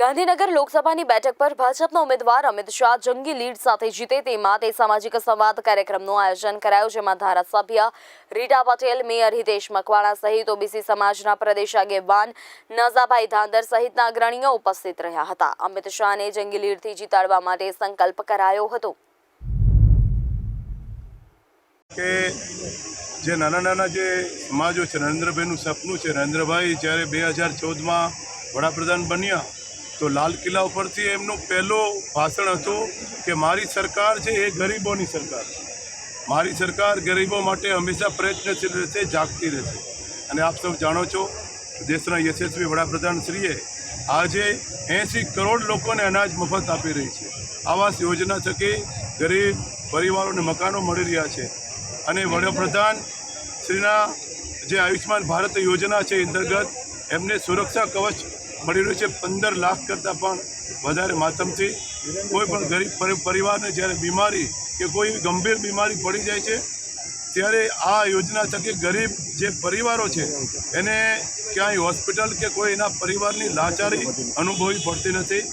ગાંધીનગર લોકસભાની બેઠક પર ભાજપના ઉમેદવાર અમિત શાહ જંગી લીડ સાથે જીતે તે માટે સામાજિક સંવાદ કાર્યક્રમનું આયોજન કરાયું, જેમાં ધારાસભ્ય રીટા પટેલ, મેયર હિતેશ મકવાણા સહિત ઓબીસી સમાજના પ્રદેશ આગેવાન નાઝાભાઈ ધાંધર સહિતના અગ્રણીઓ ઉપસ્થિત રહ્યા હતા. અમિત શાહને જંગી લીડથી જીતાડવા માટે સંકલ્પ કરાયો હતો. કે જે નાના નાના જે સમાજો છે, નરેન્દ્રભાઈનું સપનું છે, નરેન્દ્રભાઈ જ્યારે બે હજાર ચૌદમાં વડાપ્રધાન બન્યા તો લાલ કિલ્લા ઉપરથી એમનું પહેલું ભાષણ હતું કે મારી સરકાર છે એ ગરીબોની સરકાર છે. મારી સરકાર ગરીબો માટે હંમેશા પ્રયત્નશીલ રહેશે, જાગતી રહેશે. અને આપ સૌ જાણો છો દેશના યશસ્વી વડાપ્રધાન શ્રીએ આજે એંસી કરોડ લોકોને અનાજ મફત આપી રહી છે. આવાસ યોજના થકી ગરીબ પરિવારોને મકાનો મળી રહ્યા છે. અને વડાપ્રધાન શ્રીના જે આયુષ્યમાન ભારત યોજના છે અંતર્ગત એમને સુરક્ષા કવચ મળી રહ્યું છે. પંદર લાખ કરતાં પણ વધારે માતમથી કોઈ પણ ગરીબ પરિવારને જ્યારે બીમારી કે કોઈ ગંભીર બીમારી પડી જાય છે, ત્યારે આ યોજના થકી ગરીબ જે પરિવારો છે, એને ક્યાંય હોસ્પિટલ કે કોઈ એના પરિવારની લાચારી અનુભવવી પડતી નથી.